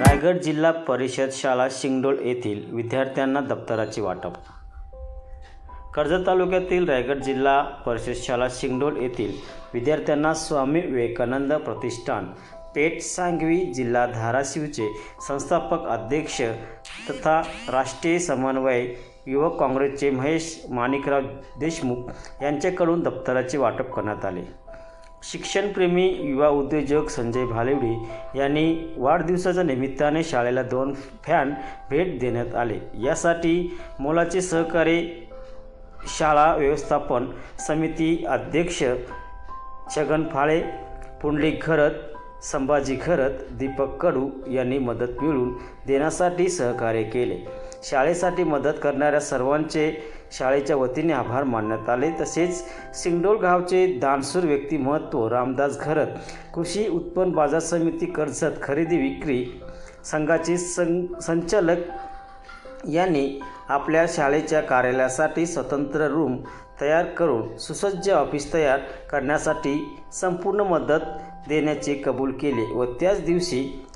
रायगड जिल्हा परिषद शाळा शिंगडोळ येथील विद्यार्थ्यांना दप्तराचे वाटप. कर्जत तालुक्यातील रायगड जिल्हा परिषद शाळा शिंगडोळ येथील विद्यार्थ्यांना स्वामी विवेकानंद प्रतिष्ठान पेठ सांगवी जिल्हा धाराशिवचे संस्थापक अध्यक्ष तथा राष्ट्रीय समन्वय युवक काँग्रेसचे महेश माणिकराव देशमुख यांच्याकडून दप्तराचे वाटप करण्यात आले. शिक्षणप्रेमी युवा उद्योजक संजय भालेवडे यांनी वाढदिवसाच्या निमित्ताने शाळेला दोन फॅन भेट देण्यात आले. यासाठी मोलाचे सहकार्य शाळा व्यवस्थापन समिती अध्यक्ष छगन फाळे पुंडलिक घरत संभाजी घरत दीपक कडू यांनी मदत मिळवून देण्यासाठी सहकार्य केले. शाळेसाठी मदत करणाऱ्या सर्वांचे शाळेच्या वतीने आभार मानण्यात आले. तसेच सिंगडोळ गावचे दानसूर व्यक्तिमत्व रामदास घरत कृषी उत्पन्न बाजार समिती कर्जत खरेदी विक्री संघाचे सं संचालक यांनी आपल्या शाळेच्या कार्यालयासाठी स्वतंत्र रूम तयार करून सुसज्ज ऑफिस तयार करण्यासाठी संपूर्ण मदत देण्याचे कबूल केले व त्याच दिवशी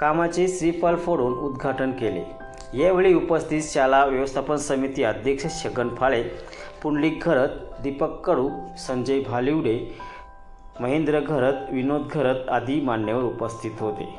कामाचे श्रीफळ फोडून उद्घाटन केले. यावेळी उपस्थित शाळा व्यवस्थापन समिती अध्यक्ष छगन फाळे पुंडलिक घरत दीपक कडू संजय भालिवडे महेंद्र घरत विनोद घरत आदी मान्यवर उपस्थित होते.